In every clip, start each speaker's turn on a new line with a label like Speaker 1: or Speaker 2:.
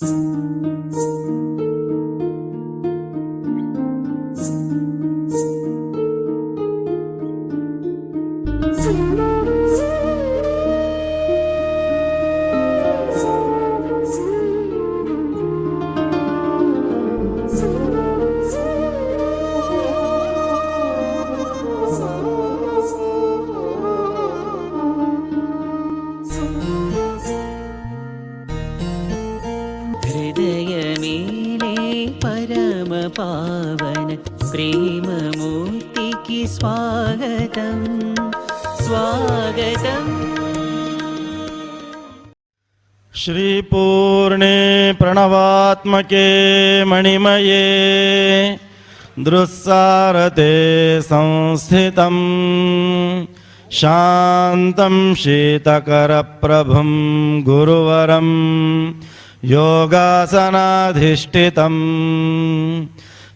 Speaker 1: Thank you.
Speaker 2: श्रीपूर्णे प्रणवात्मके मणिमये दृस्सारते संस्थितं शान्तं शीतकरप्रभुं गुरुवरं योगासनाधिष्ठितं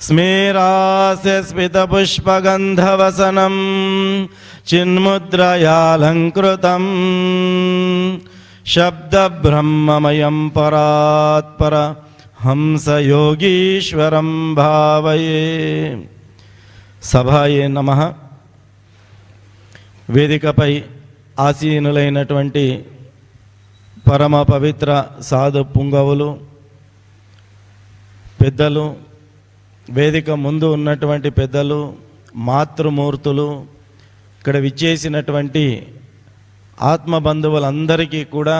Speaker 2: स्मेरास्य स्मितपुष्पगन्धवसनं चिन्मुद्रयालङ्कृतम् शब्दब्रह्ममयं परात्पर हंसयोगीश्वरं भावये సభాయే నమ వేదికపై ఆసీనులైనటువంటి పరమ పవిత్ర సాధు పుంగవులు పెద్దలు వేదిక ముందు ఉన్నటువంటి పెద్దలు మాతృమూర్తులు ఇక్కడ విచ్చేసినటువంటి ఆత్మ బంధువులందరికీ కూడా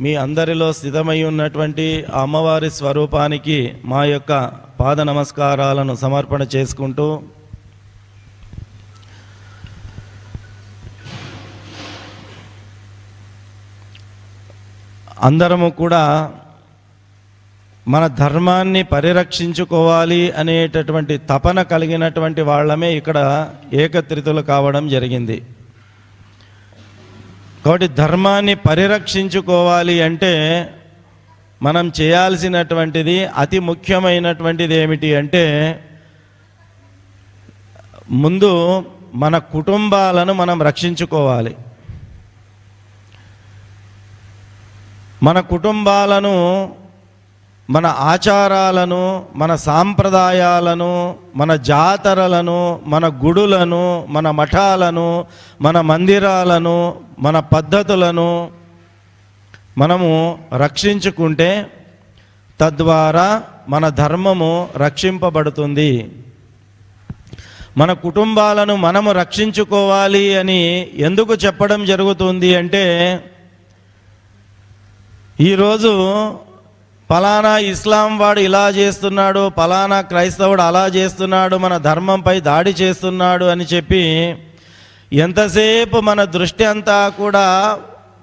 Speaker 2: మీ అందరిలో స్థితమై ఉన్నటువంటి అమ్మవారి స్వరూపానికి మా యొక్క పాద నమస్కారాలను సమర్పణ చేసుకుంటూ అందరము కూడా మన ధర్మాన్ని పరిరక్షించుకోవాలి అనేటటువంటి తపన కలిగినటువంటి వాళ్ళమే ఇక్కడ ఏకత్రితులు కావడం జరిగింది. కాబట్టి ధర్మాన్ని పరిరక్షించుకోవాలి అంటే మనం చేయాల్సినటువంటిది అతి ముఖ్యమైనటువంటిది ఏమిటి అంటే ముందు మన కుటుంబాలను మనం రక్షించుకోవాలి. మన కుటుంబాలను మన ఆచారాలను మన సాంప్రదాయాలను మన జాతరలను మన గుడులను మన మఠాలను మన మందిరాలను మన పద్ధతులను మనము రక్షించుకుంటే తద్వారా మన ధర్మము రక్షింపబడుతుంది. మన కుటుంబాలను మనము రక్షించుకోవాలి అని ఎందుకు చెప్పడం జరుగుతుంది అంటే ఈరోజు పలానా ఇస్లాం వాడు ఇలా చేస్తున్నాడు పలానా క్రైస్తవుడు అలా చేస్తున్నాడు మన ధర్మంపై దాడి చేస్తున్నాడు అని చెప్పి ఎంతసేపు మన దృష్టి అంతా కూడా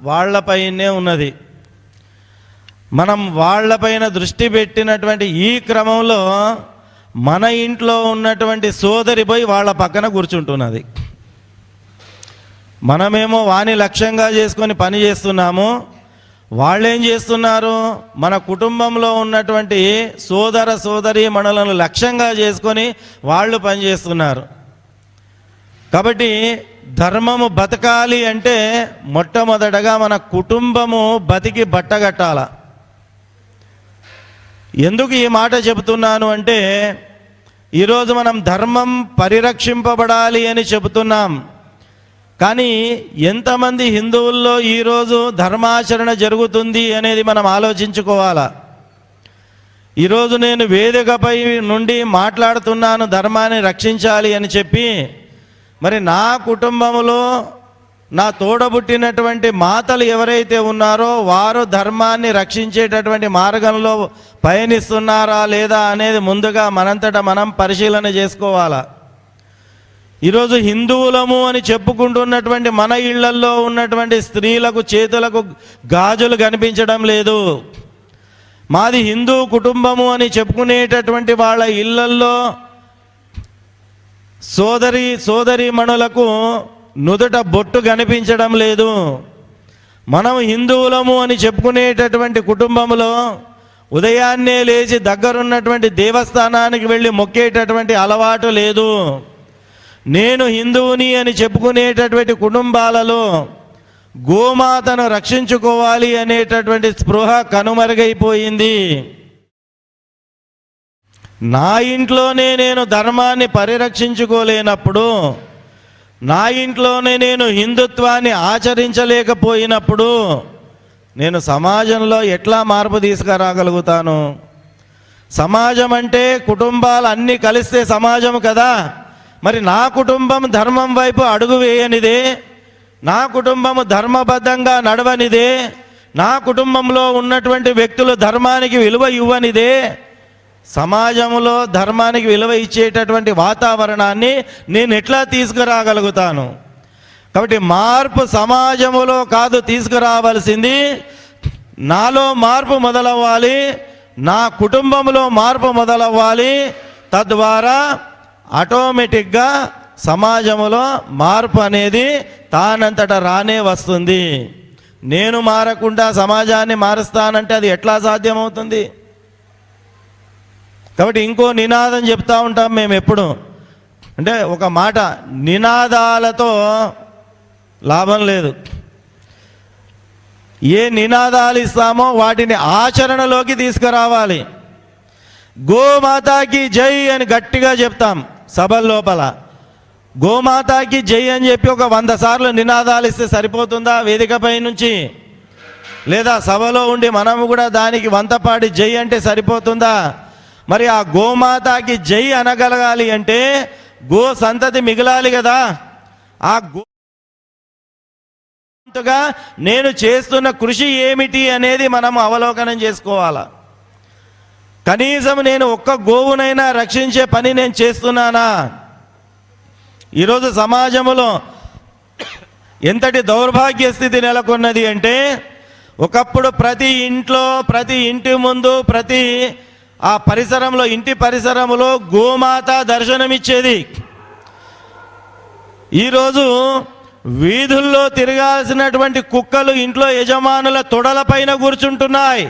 Speaker 2: వాళ్ళపైనే ఉన్నది. మనం వాళ్ళపైన దృష్టి పెట్టినటువంటి ఈ క్రమంలో మన ఇంట్లో ఉన్నటువంటి సోదరి పోయి వాళ్ళ పక్కన కూర్చుంటున్నది. మనమేమో వాణి లక్ష్యంగా చేసుకొని పని చేస్తున్నాము వాళ్ళు ఏం చేస్తున్నారు? మన కుటుంబంలో ఉన్నటువంటి సోదర సోదరి మనలను లక్ష్యంగా చేసుకొని వాళ్ళు పనిచేస్తున్నారు. కాబట్టి ధర్మము బతకాలి అంటే మొట్టమొదటగా మన కుటుంబము బతికి బట్టగట్టాల ఎందుకు ఈ మాట చెబుతున్నాను అంటే ఈరోజు మనం ధర్మం పరిరక్షింపబడాలి అని చెబుతున్నాం. కానీ ఎంతమంది హిందువుల్లో ఈరోజు ధర్మాచరణ జరుగుతుంది అనేది మనం ఆలోచించుకోవాలా? ఈరోజు నేను వేదికపై నుండి మాట్లాడుతున్నాను ధర్మాన్ని రక్షించాలి అని చెప్పి మరి నా కుటుంబంలో నా తోడబుట్టినటువంటి మాతలు ఎవరైతే ఉన్నారో వారు ధర్మాన్ని రక్షించేటటువంటి మార్గంలో పయనిస్తున్నారా లేదా అనేది ముందుగా మనంతట మనం పరిశీలన చేసుకోవాలా? ఈరోజు హిందువులము అని చెప్పుకుంటున్నటువంటి మన ఇళ్ళల్లో ఉన్నటువంటి స్త్రీలకు చేతులకు గాజులు కనిపించడం లేదు. మాది హిందూ కుటుంబము అని చెప్పుకునేటటువంటి వాళ్ళ ఇళ్ళల్లో సోదరి సోదరి మణులకు నుదుట బొట్టు కనిపించడం లేదు. మనం హిందువులము అని చెప్పుకునేటటువంటి కుటుంబంలో ఉదయాన్నే లేచి దగ్గరున్నటువంటి దేవస్థానానికి వెళ్ళి మొక్కేటటువంటి అలవాటు లేదు. నేను హిందువుని అని చెప్పుకునేటటువంటి కుటుంబాలలో గోమాతను రక్షించుకోవాలి అనేటటువంటి స్పృహ కనుమరుగైపోయింది. నా ఇంట్లోనే నేను ధర్మాన్ని పరిరక్షించుకోలేనప్పుడు నా ఇంట్లోనే నేను హిందుత్వాన్ని ఆచరించలేకపోయినప్పుడు నేను సమాజంలో ఎట్లా మార్పు తీసుకురాగలుగుతాను? సమాజం అంటే కుటుంబాలు అన్నీ కలిస్తే సమాజం కదా? మరి నా కుటుంబం ధర్మం వైపు అడుగు వేయనిదే నా కుటుంబము ధర్మబద్ధంగా నడవనిదే నా కుటుంబంలో ఉన్నటువంటి వ్యక్తులు ధర్మానికి విలువ ఇవ్వనిదే సమాజంలో ధర్మానికి విలువ ఇచ్చేటటువంటి వాతావరణాన్ని నేను ఎట్లా తీసుకురాగలుగుతాను? కాబట్టి మార్పు సమాజములో కాదు తీసుకురావాల్సింది నాలో మార్పు మొదలవ్వాలి నా కుటుంబంలో మార్పు మొదలవ్వాలి తద్వారా ఆటోమేటిక్గా సమాజంలో మార్పు అనేది తానంతట రానే వస్తుంది. నేను మారకుండా సమాజాన్ని మారుస్తానంటే అది ఎట్లా సాధ్యమవుతుంది? కాబట్టి ఇంకో నినాదం చెప్తా ఉంటాం మేము ఎప్పుడు. అంటే ఒక మాట నినాదాలతో లాభం లేదు. ఏ నినాదాలు ఇస్తామో వాటిని ఆచరణలోకి తీసుకురావాలి. గోమాతాకి జై అని గట్టిగా చెప్తాం. సభల లోపల గోమాతాకి జై అని చెప్పి ఒక వంద సార్లు నినాదాలు ఇస్తే సరిపోతుందా? వేదికపై నుంచి. లేదా సభలో ఉండి మనము కూడా దానికి వంతపాడి జై అంటే సరిపోతుందా? మరి ఆ గోమాతాకి జై అనగలగాలి అంటే గో సంతతి మిగలాలి కదా? ఆ గో నేను చేస్తున్న కృషి ఏమిటి అనేది మనం అవలోకనం చేసుకోవాలా? కనీసం నేను ఒక్క గోవునైనా రక్షించే పని నేను చేస్తున్నానా? ఈరోజు సమాజంలో ఎంతటి దౌర్భాగ్య స్థితి నెలకొన్నది అంటే ఒకప్పుడు ప్రతి ఇంట్లో ప్రతి ఇంటి ముందు ప్రతి ఆ పరిసరంలో ఇంటి పరిసరంలో గోమాత దర్శనమిచ్చేది. ఈరోజు వీధుల్లో తిరగాల్సినటువంటి కుక్కలు ఇంట్లో యజమానుల తొడలపైన కూర్చుంటున్నాయి.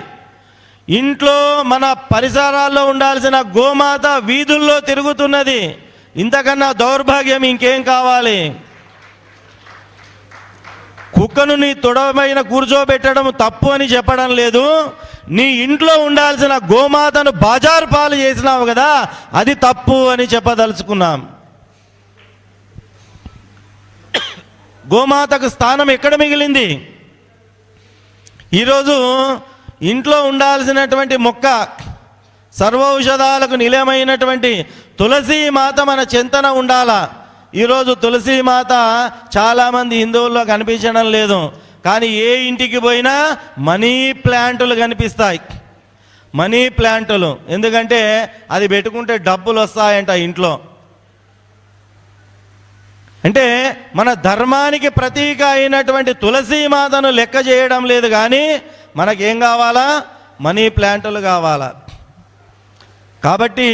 Speaker 2: ఇంట్లో మన పరిసరాల్లో ఉండాల్సిన గోమాత వీధుల్లో తిరుగుతున్నది. ఇంతకన్నా దౌర్భాగ్యం ఇంకేం కావాలి? కుక్కను నీ తొడపైన కూర్చోబెట్టడం తప్పు అని చెప్పడం లేదు. నీ ఇంట్లో ఉండాల్సిన గోమాతను బజారు పాలు చేసినావు కదా అది తప్పు అని చెప్పదలుచుకున్నాం. గోమాతకు స్థానం ఎక్కడ మిగిలింది? ఈరోజు ఇంట్లో ఉండాల్సినటువంటి మొక్క సర్వౌషధాలకు నిలయమైనటువంటి తులసి మాత మన చింతన ఉండాలా. ఈరోజు తులసి మాత చాలామంది హిందువుల్లో కనిపించడం లేదు. కానీ ఏ ఇంటికి పోయినా మనీ ప్లాంటులు కనిపిస్తాయి. మనీ ప్లాంటులు. ఎందుకంటే అది పెట్టుకుంటే డబ్బులు వస్తాయంట ఇంట్లో. అంటే మన ధర్మానికి ప్రతీక అయినటువంటి తులసి మాతను లెక్క చేయడం లేదు కానీ మనకేం కావాలా? మనీ ప్లాంట్లు కావాలా? కాబట్టి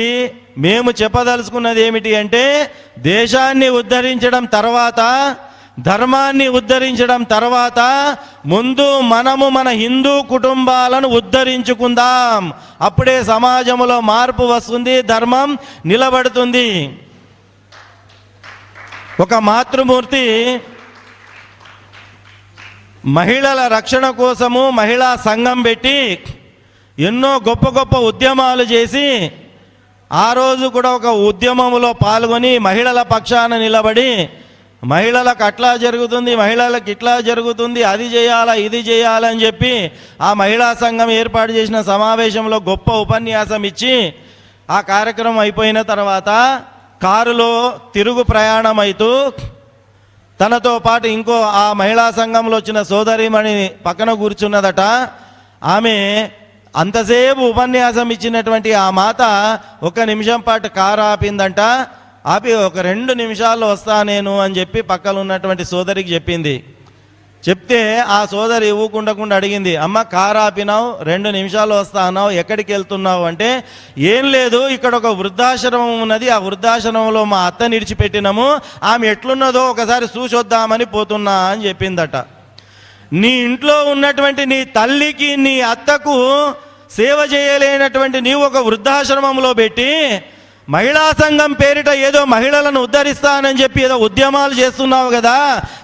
Speaker 2: మేము చెప్పదలుచుకున్నది ఏమిటి అంటే దేశాన్ని ఉద్ధరించడం తర్వాత ధర్మాన్ని ఉద్ధరించడం తర్వాత ముందు మనము మన హిందూ కుటుంబాలను ఉద్ధరించుకుందాం. అప్పుడే సమాజంలో మార్పు వస్తుంది ధర్మం నిలబడుతుంది. ఒక మాతృమూర్తి మహిళల రక్షణ కోసము మహిళా సంఘం పెట్టి ఎన్నో గొప్ప గొప్ప ఉద్యమాలు చేసి ఆ రోజు కూడా ఒక ఉద్యమంలో పాల్గొని మహిళల పక్షాన నిలబడి మహిళలకు అట్లా జరుగుతుంది మహిళలకు ఇట్లా జరుగుతుంది అది చేయాలా ఇది చేయాలని చెప్పి ఆ మహిళా సంఘం ఏర్పాటు చేసిన సమావేశంలో గొప్ప ఉపన్యాసం ఇచ్చి ఆ కార్యక్రమం అయిపోయిన తర్వాత కారులో తిరుగు ప్రయాణం అవుతూ తనతో పాటు ఇంకో ఆ మహిళా సంఘంలో వచ్చిన సోదరిమణి పక్కన కూర్చున్నదట. ఆమె అంతసేపు ఉపన్యాసం ఇచ్చినటువంటి ఆ మాత ఒక నిమిషం పాటు కారు ఆపిందంట. ఆపి ఒక రెండు నిమిషాల్లో వస్తా నేను అని చెప్పి పక్కన ఉన్నటువంటి సోదరికి చెప్పింది. చెప్తే ఆ సోదరి ఇవ్వకుండకుండా అడిగింది అమ్మ కారు ఆపినావు రెండు నిమిషాలు వస్తా అన్నావు ఎక్కడికి వెళ్తున్నావు? అంటే ఏం లేదు ఇక్కడ ఒక వృద్ధాశ్రమం ఉన్నది ఆ వృద్ధాశ్రమంలో మా అత్త నిడిచిపెట్టినాము ఆమె ఎట్లున్నదో ఒకసారి చూసొద్దామని పోతున్నా అని చెప్పిందట. నీ ఇంట్లో ఉన్నటువంటి నీ తల్లికి నీ అత్తకు సేవ చేయలేనటువంటి నీవు ఒక వృద్ధాశ్రమంలో పెట్టి మహిళా సంఘం పేరిట ఏదో మహిళలను ఉద్ధరిస్తానని చెప్పి ఏదో ఉద్యమాలు చేస్తున్నావు కదా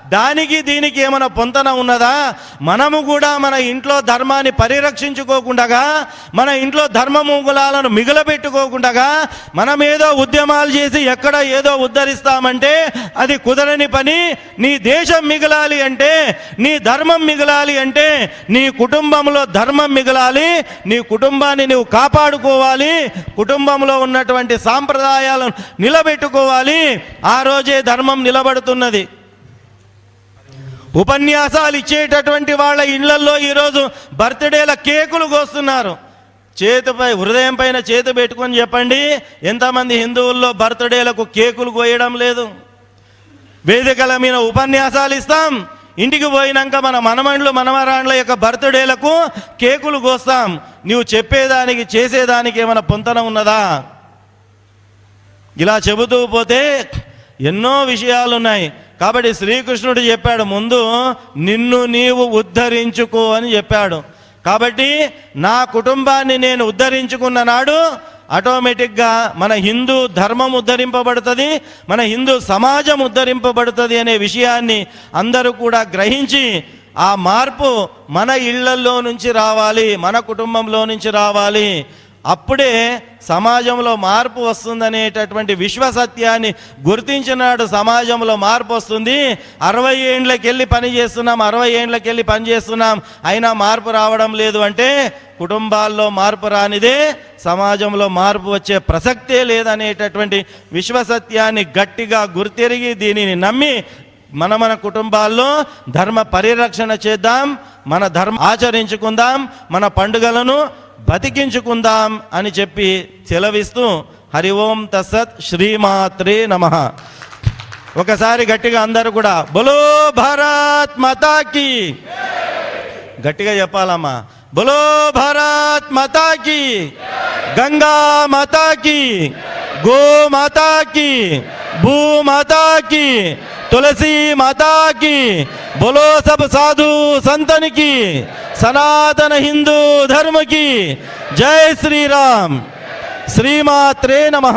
Speaker 2: దానికి దీనికి ఏమైనా పొంతన ఉన్నదా? మనము కూడా మన ఇంట్లో ధర్మాన్ని పరిరక్షించుకోకుండా మన ఇంట్లో ధర్మమూగులాలను మిగులబెట్టుకోకుండగా మనం ఏదో ఉద్యమాలు చేసి ఎక్కడ ఏదో ఉద్ధరిస్తామంటే అది కుదరని పని. నీ దేశం మిగలాలి అంటే నీ ధర్మం మిగలాలి అంటే నీ కుటుంబంలో ధర్మం మిగలాలి. నీ కుటుంబాన్ని నువ్వు కాపాడుకోవాలి. కుటుంబంలో ఉన్నటువంటి సాంప్రదాయాలను నిలబెట్టుకోవాలి. ఆ రోజే ధర్మం నిలబడుతున్నది. ఉపన్యాసాలు ఇచ్చేటటువంటి వాళ్ళ ఇళ్ళల్లో ఈరోజు బర్త్డేల కేకులు కోస్తున్నారు. చేతిపై హృదయం పైన చేతి పెట్టుకొని చెప్పండి ఎంతమంది హిందువుల్లో బర్త్డేలకు కేకులు కోయడం లేదు. వేదికల మీద ఉపన్యాసాలు ఇస్తాం. ఇంటికి పోయినాక మన మనమండ్లు మనమరాండ్ల యొక్క బర్త్డేలకు కేకులు కోస్తాం. నీవు చెప్పేదానికి చేసేదానికి ఏమైనా పొంతన ఉన్నదా? ఇలా చెబుతూ పోతే ఎన్నో విషయాలు ఉన్నాయి. కాబట్టి శ్రీకృష్ణుడు చెప్పాడు ముందు నిన్ను నీవు ఉద్ధరించుకో అని చెప్పాడు. కాబట్టి నా కుటుంబాన్ని నేను ఉద్ధరించుకున్న నాడు ఆటోమేటిక్గా మన హిందూ ధర్మం ఉద్ధరింపబడుతుంది మన హిందూ సమాజం ఉద్ధరింపబడుతుంది అనే విషయాన్ని అందరూ కూడా గ్రహించి ఆ మార్పు మన ఇళ్ళల్లో నుంచి రావాలి మన కుటుంబంలో నుంచి రావాలి. అప్పుడే సమాజంలో మార్పు వస్తుందనేటటువంటి విశ్వసత్యాన్ని గుర్తించినాడు సమాజంలో మార్పు వస్తుంది. అరవై ఏండ్లకి వెళ్ళి పని చేస్తున్నాం అరవై ఏండ్లకి వెళ్ళి పని చేస్తున్నాం అయినా మార్పు రావడం లేదు అంటే కుటుంబాల్లో మార్పు రానిదే సమాజంలో మార్పు వచ్చే ప్రసక్తే లేదనేటటువంటి విశ్వసత్యాన్ని గట్టిగా గుర్తిరిగి దీనిని నమ్మి మన మన కుటుంబాల్లో ధర్మ పరిరక్షణ చేద్దాం మన ధర్మ ఆచరించుకుందాం మన పండుగలను బతికించుకుందాం అని చెప్పి సెలవిస్తూ హరి ఓం తస్సత్ శ్రీమాత్రే నమ. ఒకసారి గట్టిగా అందరూ కూడా బొలో భారత్ మతాకి గట్టిగా చెప్పాలమ్మా. బొలో భారత్ మాతాకి గంగా మతాకి గో మాతాకి భూ మాతాకి తులసి మాతాకి బోలో సబ్ సాధు సంతనికి సనాతన హిందూ ధర్మకి జై శ్రీరామ్. శ్రీమాత్రే నమ.